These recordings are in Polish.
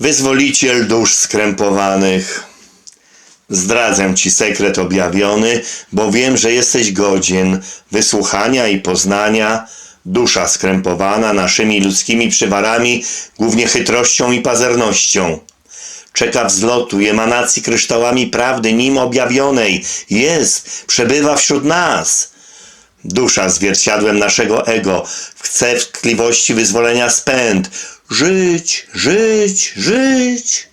Wyzwoliciel dusz skrępowanych. Zdradzę ci sekret objawiony, bo wiem, że jesteś godzien wysłuchania i poznania. Dusza skrępowana naszymi ludzkimi przywarami, głównie chytrością i pazernością. Czeka wzlotu i emanacji kryształami prawdy nim objawionej. Jest, przebywa wśród nas. Dusza zwierciadłem naszego ego, chce w tkliwości wyzwolenia spęd. Żyć, żyć, żyć.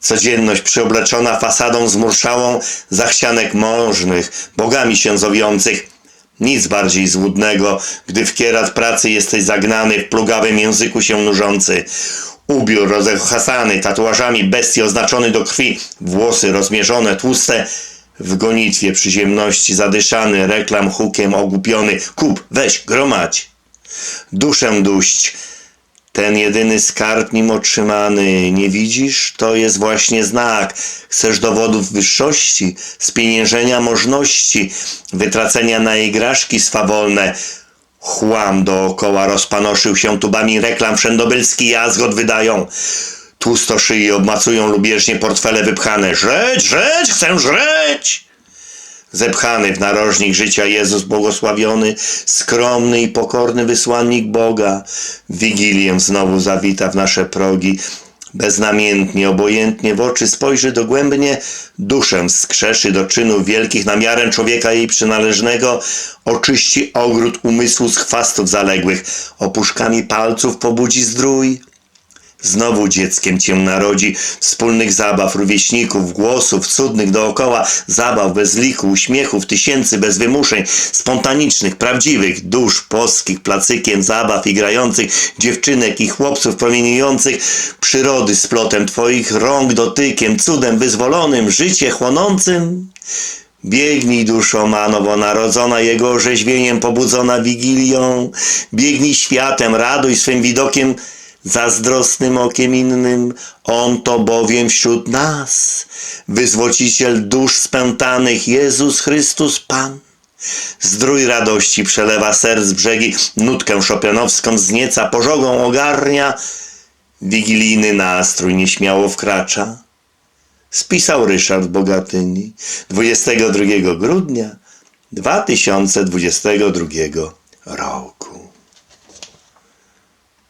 Codzienność przyobleczona fasadą zmurszałą zachcianek możnych, bogami się zowiących. Nic bardziej złudnego, gdy w kierat pracy jesteś zagnany, w plugawym języku się nużący. Ubiór rozechasany, tatuażami bestii oznaczony do krwi, włosy rozmierzone, tłuste, w gonitwie przyziemności zadyszany, reklam hukiem ogłupiony. Kup, weź, gromadź. Duszę duść, ten jedyny skarb nim otrzymany, nie widzisz? To jest właśnie znak. Chcesz dowodów wyższości, spieniężenia możności, wytracenia na igraszki swawolne. Chłam dookoła rozpanoszył się tubami reklam, wszędobylski jazgot wydają. Tłusto szyi obmacują lubieżnie portfele wypchane. Żreć, żreć, chcę żreć! Zepchany w narożnik życia Jezus błogosławiony, skromny i pokorny wysłannik Boga, w Wigilię znowu zawita w nasze progi, beznamiętnie, obojętnie w oczy spojrzy dogłębnie, duszę skrzeszy do czynów wielkich namiarem człowieka jej przynależnego, oczyści ogród umysłu z chwastów zaległych, opuszkami palców pobudzi zdrój. Znowu dzieckiem cię narodzi, wspólnych zabaw, rówieśników, głosów cudnych dookoła, zabaw bez liku, uśmiechów, tysięcy bez wymuszeń, spontanicznych, prawdziwych, dusz polskich, placykiem zabaw i grających, dziewczynek i chłopców promieniujących, przyrody splotem twoich rąk, dotykiem, cudem wyzwolonym, życie chłonącym. Biegnij duszo ma nowonarodzona, jego orzeźwieniem pobudzona wigilią. Biegnij światem, raduj swym widokiem, zazdrosnym okiem innym. On to bowiem wśród nas, wyzwociciel dusz spętanych, Jezus Chrystus Pan. Zdrój radości przelewa serc brzegi, nutkę szopianowską znieca, pożogą ogarnia, wigilijny nastrój nieśmiało wkracza spisał Ryszard Bogatyni 22 grudnia 2022 roku.